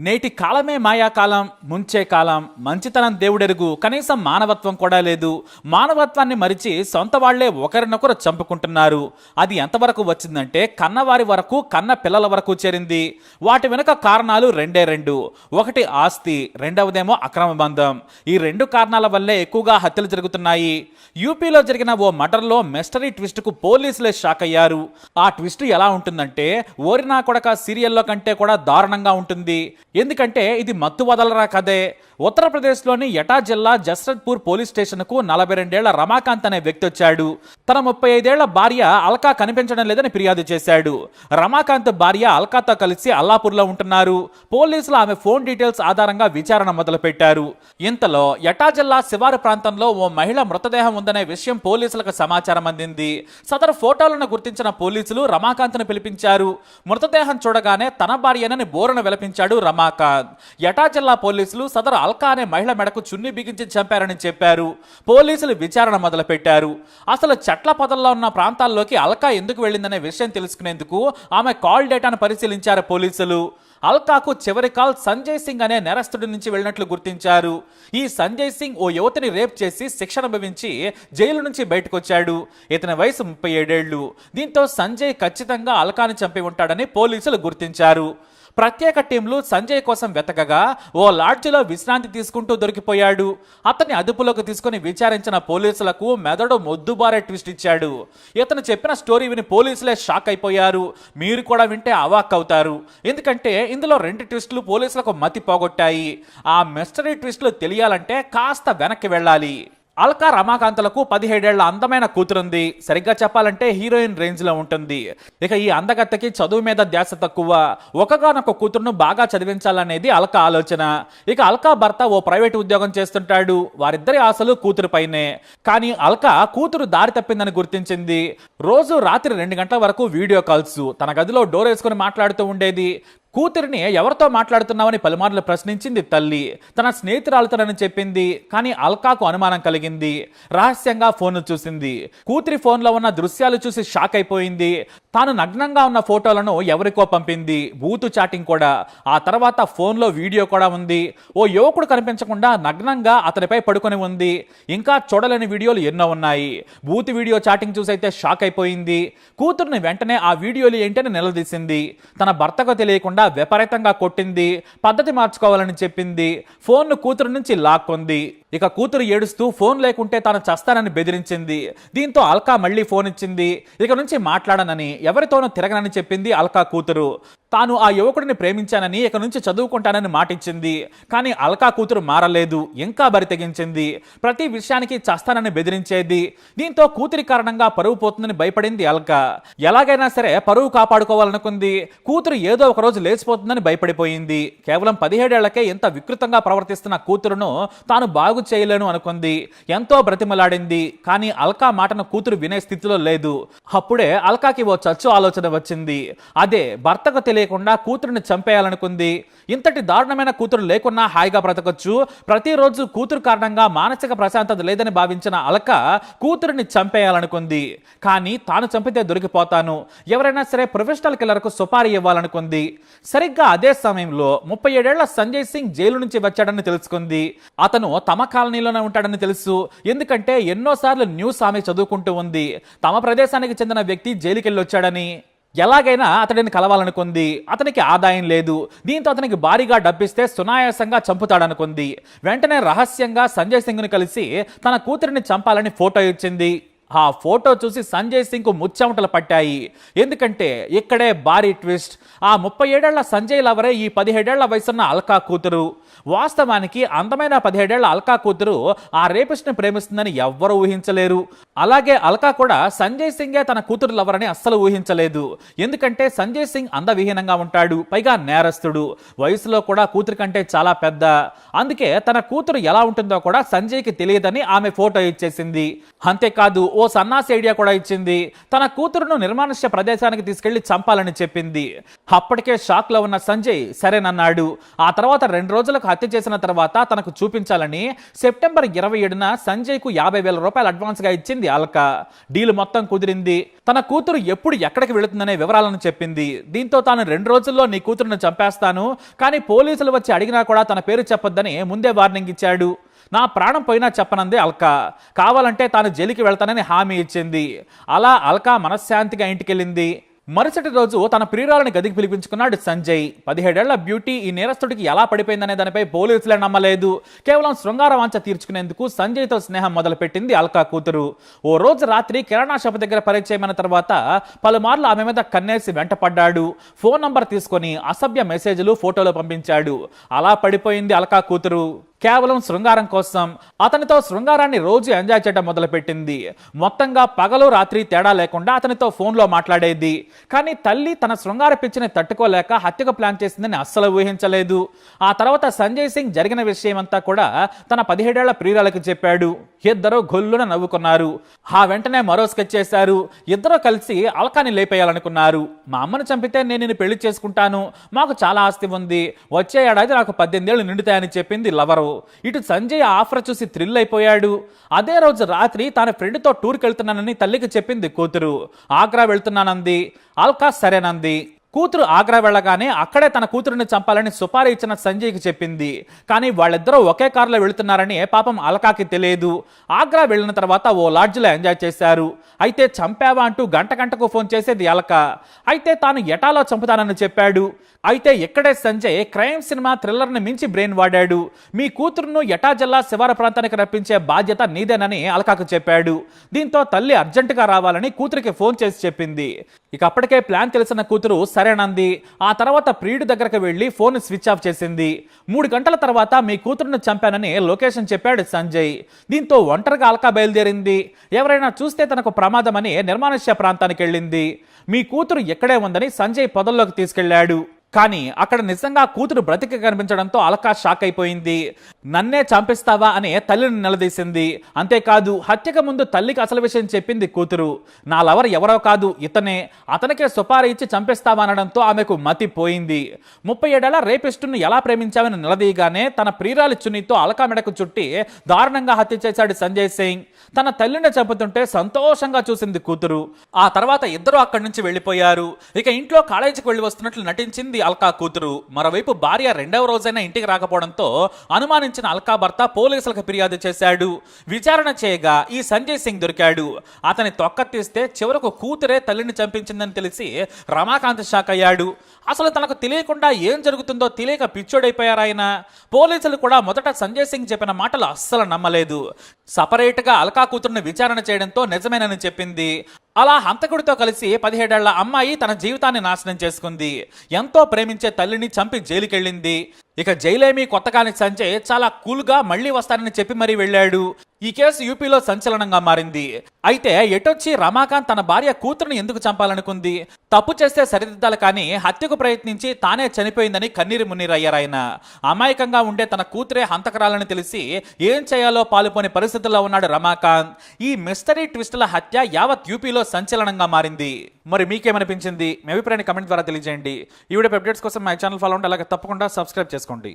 నేటి కాలమే మాయాకాలం ముంచే కాలం మంచితనం దేవుడెరుగు కనీసం మానవత్వం కూడా లేదు. మానవత్వాన్ని మరిచి సొంత వాళ్ళే ఒకరినొకరు చంపుకుంటున్నారు. అది ఎంతవరకు వచ్చిందంటే కన్నవారి వరకు కన్న పిల్లల వరకు చేరింది. వాటి వెనుక కారణాలు రెండే రెండు. ఒకటి ఆస్తి రెండవదేమో అక్రమ బంధం. ఈ రెండు కారణాల వల్లే ఎక్కువగా హత్యలు జరుగుతున్నాయి. యూపీలో జరిగిన ఓ మటర్లో మిస్టరీ ట్విస్ట్కు పోలీసులే షాక్ అయ్యారు ఆ ట్విస్ట్ ఎలా ఉంటుందంటే ఓరినా కొడక సీరియల్లో కంటే కూడా దారుణంగా ఉంటుంది. ఎందుకంటే ఇది మత్తు వదలరా కదే. ఉత్తరప్రదేశ్లోని యటా జిల్లా జస్రత్పూర్ పోలీస్ స్టేషన్కు నలభై రెండేళ్ళ రమాకాంత్ అనే వ్యక్తి వచ్చాడు తన ముప్పై ఐదేళ్ళ భార్య అల్కా కనిపించడం లేదని ఫిర్యాదు చేశాడు. రమాకాంత్ భార్య అల్కాతో కలిసి అల్లాపూర్లో ఉంటున్నారు. పోలీసులు ఆమె ఫోన్ డీటెయిల్స్ ఆధారంగా విచారణ మొదలుపెట్టారు. ఇంతలో యటా జిల్లా శివారు ప్రాంతంలో ఓ మహిళ మృతదేహం ఉందనే విషయం పోలీసులకు సమాచారం అందింది. సదరు ఫోటోలను గుర్తించిన పోలీసులు రమాకాంత్ను పిలిపించారు. మృతదేహం చూడగానే తన భార్యనని బోరను విలపించాడు రమా యటా జిల్లా పోలీసులు సదరు అల్కా అనే మహిళ మెడకు చున్ని బిగించి చంపారని చెప్పారు. పోలీసులు విచారణ మొదలుపెట్టారు. అసలు చెట్ల పొదల్లో ఉన్న ప్రాంతాల్లోకి అల్కా ఎందుకు వెళ్ళిందనే విషయం తెలుసుకునేందుకు ఆమె కాల్ డేటాను పరిశీలించారు పోలీసులు. అల్కాకు చివరి కాల్ సంజయ్ సింగ్ అనే నేరస్తుడి నుంచి వెళ్ళినట్లు గుర్తించారు. ఈ సంజయ్ సింగ్ ఓ యువతిని రేప్ చేసి శిక్షణ అనుభవించి జైలు నుంచి బయటకొచ్చాడు. ఇతని వయసు ముప్పై ఏడేళ్ళు. దీంతో సంజయ్ ఖచ్చితంగా అల్కాని చంపి ఉంటాడని పోలీసులు గుర్తించారు. ప్రత్యేక టీంలు సంజయ్ కోసం వెతకగా ఓ లాడ్జిలో విశ్రాంతి తీసుకుంటూ దొరికిపోయాడు. అతన్ని అదుపులోకి తీసుకుని విచారించిన పోలీసులకు మెదడు మొద్దుబారే ట్విస్ట్ ఇచ్చాడు. ఇతను చెప్పిన స్టోరీ విని పోలీసులే షాక్ అయిపోయారు. మీరు కూడా వింటే అవాక్ అవుతారు. ఎందుకంటే ఇందులో రెండు ట్విస్టులు పోలీసులకు మతి పోగొట్టాయి. ఆ మిస్టరీ ట్విస్టులు తెలియాలంటే కాస్త వెనక్కి వెళ్ళాలి. అల్కా రమాకాంతలకు పదిహేడేళ్ళ అందమైన కూతురుంది. సరిగ్గా చెప్పాలంటే హీరోయిన్ రేంజ్లో ఉంటుంది. ఇక ఈ అందగత్తకి చదువు మీద ధ్యాస తక్కువ. ఒకగానొక కూతురును బాగా చదివించాలనేది అల్కా ఆలోచన. ఇక అల్కా భర్త ఓ ప్రైవేట్ ఉద్యోగం చేస్తుంటాడు. వారిద్దరి ఆశలు కూతురు పైనే కానీ అల్కా కూతురు దారి తప్పిందని గుర్తించింది. రోజు రాత్రి రెండు గంటల వరకు వీడియో కాల్స్. తన గదిలో డోర్ వేసుకుని మాట్లాడుతూ ఉండేది. కూతురిని ఎవరితో మాట్లాడుతున్నావని పలుమార్లు ప్రశ్నించింది తల్లి. తన స్నేహితురాలతోనని చెప్పింది కానీ అల్కాకు అనుమానం కలిగింది. రహస్యంగా ఫోన్ చూసింది. కూతురి ఫోన్లో ఉన్న దృశ్యాలు చూసి షాక్ అయిపోయింది. తాను నగ్నంగా ఉన్న ఫోటోలను ఎవరికో పంపింది. బూతు చాటింగ్ కూడా. ఆ తర్వాత ఫోన్లో వీడియో కూడా ఉంది. ఓ యువకుడు కనిపించకుండా నగ్నంగా అతనిపై పడుకొని ఉంది. ఇంకా చూడలేని వీడియోలు ఎన్నో ఉన్నాయి. బూతు వీడియో చాటింగ్ చూసైతే షాక్ అయిపోయింది. కూతురిని వెంటనే ఆ వీడియోలు ఏంటని నిలదీసింది. తన భర్తకు తెలియకుండా విపరీతంగా కొట్టింది పద్ధతి మార్చుకోవాలని చెప్పింది ఫోన్ను కూతురు నుంచి లాక్కొంది. ఇక కూతురు ఏడుస్తూ ఫోన్ లేకుంటే తాను చస్తానని బెదిరించింది. దీంతో అల్కా మళ్ళీ ఫోన్ ఇచ్చింది. ఇక నుంచి మాట్లాడనని ఎవరితోనూ తిరగనని చెప్పింది అల్కా కూతురు. తాను ఆ యువకుడిని ప్రేమించానని ఇక నుంచి చదువుకుంటానని మాటిచ్చింది. కానీ అల్కా కూతురు మారలేదు ఇంకా బరి తెగించింది. ప్రతి విషయానికి చస్తానని బెదిరించేది. దీంతో కూతురి కారణంగా పరువు పోతుందని భయపడింది అల్కా. ఎలాగైనా సరే పరువు కాపాడుకోవాలనుకుంది. కూతురు ఏదో ఒక రోజు లేచిపోతుందని భయపడిపోయింది. కేవలం పదిహేడేళ్ళకే ఇంత వికృతంగా ప్రవర్తిస్తున్న కూతురును తాను బాగు చేయలేను అనుకుంది. ఎంతో బ్రతిమలాడింది. కానీ అల్కా మాటను కూతురు వినే స్థితిలో లేదు. అప్పుడే అల్కాకి ఓ చచ్చు ఆలోచన వచ్చింది. అదే భర్తకు లేకుండా కూతురుని చంపేయాలనుకుంది. ఇంతటి దారుణమైన కూతురు లేకున్నా హాయిగా బ్రతకొచ్చు. ప్రతిరోజు కూతురు కారణంగా మానసిక ప్రశాంతత లేదని భావించిన అలక కూతురిని చంపేయాలనుకుంది. కానీ తాను చంపితే దొరికిపోతాను. ఎవరైనా సరే ప్రొఫెషనల్ కిల్లర్కు సుపారీ ఇవ్వాలనుకుంది. సరిగ్గా అదే సమయంలో ముప్పై ఏడేళ్ళ సంజయ్ సింగ్ జైలు నుంచి వచ్చాడని తెలుసుకుంది. అతను తమ కాలనీలోనే ఉంటాడని తెలుసు. ఎందుకంటే ఎన్నోసార్లు న్యూస్ ఆమె చదువుకుంటూ ఉంది. తమ ప్రదేశానికి చెందిన వ్యక్తి జైలుకెళ్ళొచ్చాడని వచ్చాడని. ఎలాగైనా అతడిని కలవాలనుకుంది. అతనికి ఆదాయం లేదు. దీంతో అతనికి భారీగా డబ్బిస్తే సునాయాసంగా చంపుతాడనుకుంది. వెంటనే రహస్యంగా సంజయ్ సింగ్ను కలిసి తన కూతురిని చంపాలని ఫోటో ఇచ్చింది. ఆ ఫోటో చూసి సంజయ్ సింగ్కు ముచ్చెమటలు పట్టాయి. ఎందుకంటే ఇక్కడే భారీ ట్విస్ట్. ఆ ముప్పై ఏడేళ్ళ సంజయ్ లవరే ఈ పదిహేడేళ్ళ వయసున్న అల్కా కూతురు. వాస్తవానికి అందమైన పదిహేడేళ్ళ అల్కా కూతురు ఆ రేపిస్ట్ని ప్రేమిస్తుందని ఎవ్వరూ ఊహించలేరు. అలాగే అల్కా కూడా సంజయ్ సింగే తన కూతురు లవరని అస్సలు ఊహించలేదు. ఎందుకంటే సంజయ్ సింగ్ అందవిహీనంగా ఉంటాడు పైగా నేరస్తుడు. వయసులో కూడా కూతురు కంటే చాలా పెద్ద. అందుకే తన కూతురు ఎలా ఉంటుందో కూడా సంజయ్కి తెలియదని ఆమె ఫోటో ఇచ్చేసింది. అంతేకాదు ఓ సన్నాసి ఐడియా కూడా ఇచ్చింది. తన కూతురును నిర్మానుష్య ప్రదేశానికి తీసుకెళ్ళి చంపాలని చెప్పింది. అప్పటికే షాక్లో ఉన్న సంజయ్ సరేనన్నాడు. ఆ తర్వాత రెండు రోజులకు హత్య చేసిన తర్వాత తనకు చూపించాలని సెప్టెంబర్ ఇరవై ఏడున సంజయ్కు యాభై వేల రూపాయలు అడ్వాన్స్గా ఇచ్చింది చేసింది అల్కా. డీల్ మొత్తం కుదిరింది. తన కూతురు ఎప్పుడు ఎక్కడికి వెళుతుందనే వివరాలను చెప్పింది. దీంతో తాను రెండు రోజుల్లో నీ కూతురును చంపేస్తాను. కానీ పోలీసులు వచ్చి అడిగినా కూడా తన పేరు చెప్పొద్దని ముందే వార్నింగ్ ఇచ్చాడు. నా ప్రాణం పోయినా చెప్పనంది అల్కా. కావాలంటే తాను జైలుకి వెళ్తానని హామీ ఇచ్చింది. అలా అల్కా మనశ్శాంతిగా ఇంటికెళ్ళింది. మరుసటి రోజు తన ప్రియురాలని గదికి పిలిపించుకున్నాడు సంజయ్. పదిహేడేళ్ళ బ్యూటీ ఈ నేరస్తుడికి ఎలా పడిపోయిందనే దానిపై పోలీసులే నమ్మలేదు. కేవలం శృంగార వాంఛ తీర్చుకునేందుకు సంజయ్తో స్నేహం మొదలుపెట్టింది అల్కా కూతురు. ఓ రోజు రాత్రి కిరాణా షాప్ దగ్గర పరిచయమైన తర్వాత పలుమార్లు ఆమె మీద కన్నేసి వెంటపడ్డాడు. ఫోన్ నంబర్ తీసుకొని అసభ్య మెసేజ్లు ఫోటోలు పంపించాడు. అలా పడిపోయింది అల్కా కూతురు. కేవలం శృంగారం కోసం. అతనితో శృంగారాన్ని రోజు ఎంజాయ్ చేయడం మొదలుపెట్టింది. మొత్తంగా పగలు రాత్రి తేడా లేకుండా అతనితో ఫోన్లో మాట్లాడేది. కానీ తల్లి తన శృంగార పిచ్చిని తట్టుకోలేక హత్యకు ప్లాన్ చేసిందని అస్సలు ఊహించలేదు. ఆ తర్వాత సంజయ్ సింగ్ జరిగిన విషయమంతా కూడా తన పదిహేడేళ్ళ ప్రియురాలకు చెప్పాడు. ఇద్దరు గొల్లున నవ్వుకున్నారు. ఆ వెంటనే మరో స్కెచ్ చేశారు ఇద్దరు కలిసి అలకాని లేపేయాలనుకున్నారు. మా అమ్మను చంపితే నేను నిన్ను పెళ్ళి చేసుకుంటాను. మాకు చాలా ఆస్తి ఉంది. వచ్చే ఏడాది నాకు పద్దెనిమిదేళ్ళు నిండుతాయని చెప్పింది లవరు. ఇటు సంజయ్ ఆఫర్ చూసి థ్రిల్ అయిపోయాడు. అదే రోజు రాత్రి తన ఫ్రెండ్తో టూర్కి వెళ్తున్నానని తల్లికి చెప్పింది కూతురు. ఆగ్రా వెళ్తున్నానంది. అల్కా సరేనంది. కూతురు ఆగ్రా వెళ్ళగానే అక్కడే తన కూతురుని చంపాలని సుపారీ ఇచ్చిన సంజయ్కి చెప్పింది. కానీ వాళ్ళిద్దరూ ఒకే కారులో వెళుతున్నారని పాపం అలకాకి తెలియదు. ఆగ్రా వెళ్ళిన తర్వాత ఓ లాడ్జ్లో ఎంజాయ్ చేశారు. అయితే చంపావా అంటూ గంట గంటకు ఫోన్ చేసేది అలక. అయితే తాను ఎటాలో చంపుతానని చెప్పాడు. అయితే ఇక్కడే సంజయ్ క్రైమ్ సినిమా థ్రిల్లర్ని మించి బ్రెయిన్ వాడాడు. మీ కూతురును ఎటా జిల్లా శివార ప్రాంతానికి రప్పించే బాధ్యత నీదేనని అలకాకు చెప్పాడు. దీంతో తల్లి అర్జెంటుగా రావాలని కూతురికి ఫోన్ చేసి చెప్పింది. ఇక అప్పటికే ప్లాన్ తెలిసిన కూతురు సరేనంది ఆ తర్వాత ప్రియుడి దగ్గరకు వెళ్ళి ఫోన్ స్విచ్ ఆఫ్ చేసింది. మూడు గంటల తర్వాత మీ కూతురును చంపానని లొకేషన్ చెప్పాడు సంజయ్. దీంతో ఒంటరిగా అల్కా బయలుదేరింది. ఎవరైనా చూస్తే తనకు ప్రమాదమని నిర్మానుష్య ప్రాంతానికి వెళ్ళింది. మీ కూతురు ఎక్కడే ఉందని సంజయ్ పొదల్లోకి తీసుకెళ్ళాడు కానీ అక్కడ నిజంగా కూతురు బ్రతికి కనిపించడంతో అలకా షాక్ అయిపోయింది. నన్నే చంపిస్తావా అని తల్లిని నిలదీసింది. అంతేకాదు హత్యకు ముందు తల్లికి అసలు విషయం చెప్పింది కూతురు. నా లవర్ ఎవరో కాదు ఇతనే. అతనికే సుపారీ ఇచ్చి చంపిస్తావా అనడంతో ఆమెకు మతి పోయింది. ముప్పై ఏడేళ్ళ రేపిస్టును ఎలా ప్రేమించావని నిలదీయగానే తన ప్రియురాలి చున్నీతో అలకా మెడకు చుట్టి దారుణంగా హత్య చేశాడు సంజయ్ సింగ్. తన తల్లిని చంపుతుంటే సంతోషంగా చూసింది కూతురు. ఆ తర్వాత ఇద్దరు అక్కడి నుంచి వెళ్ళిపోయారు. ఇక ఇంట్లో కాలేజీకి వెళ్ళి వస్తున్నట్లు నటించింది అల్కా కూతురు. మరోవైపు భార్య రెండవ రోజైనా ఇంటికి రాకపోవడంతో అనుమానించిన అల్కా భర్త పోలీసులకు ఫిర్యాదు చేశాడు. విచారణ చేయగా ఈ సంజయ్ సింగ్ దొరికాడు. అతని తొక్క తీస్తే చివరకు కూతురే తల్లిని చంపించిందని తెలిసి రమాకాంత్ షాక్ అయ్యాడు. అసలు తనకు తెలియకుండా ఏం జరుగుతుందో తెలియక పిచ్చోడైపోయారాయన పోలీసులు కూడా మొదట సంజయ్ సింగ్ చెప్పిన మాటలు అస్సలు నమ్మలేదు. సపరేట్గా అల్కా కూతురుని విచారణ చేయడంతో నిజమేనని చెప్పింది. అలా హంతకుడితో కలిసి పదిహేడేళ్ళ అమ్మాయి తన జీవితాన్ని నాశనం చేసుకుంది. ఎంతో ప్రేమించే తల్లిని చంపి జైలుకెళ్ళింది. ఇక జైలేమి కొత్తగాని సంజయ్ చాలా కూల్గా మళ్ళీ వస్తానని చెప్పి మరీ వెళ్ళాడు. ఈ కేసు యూపీలో సంచలనంగా మారింది. అయితే ఎటొచ్చి రమాకాంత్ తన భార్య కూతురుని ఎందుకు చంపాలనుకుంది? తప్పు చేస్తే సరిదిద్దాలి కానీ హత్యకు ప్రయత్నించి తానే చనిపోయిందని కన్నీరు మున్నీరయ్యారాయన అమాయకంగా ఉండే తన కూతురే హంతకరాలని తెలిసి ఏం చేయాలో పాలుపోని పరిస్థితుల్లో ఉన్నాడు రమాకాంత్. ఈ మిస్టరీ ట్విస్టుల హత్య యావత్ యూపీలో సంచలనంగా మారింది. మరి మీకేమనిపించింది? మీ అభిప్రాయాన్ని కమెంట్ ద్వారా తెలియజేయండి. ఈ వీడియో అప్డేట్స్ కోసం మా ఛానల్ ఫాలో ఉంటే అలాగే తప్పకుండా సబ్స్క్రైబ్ చేసుకోండి.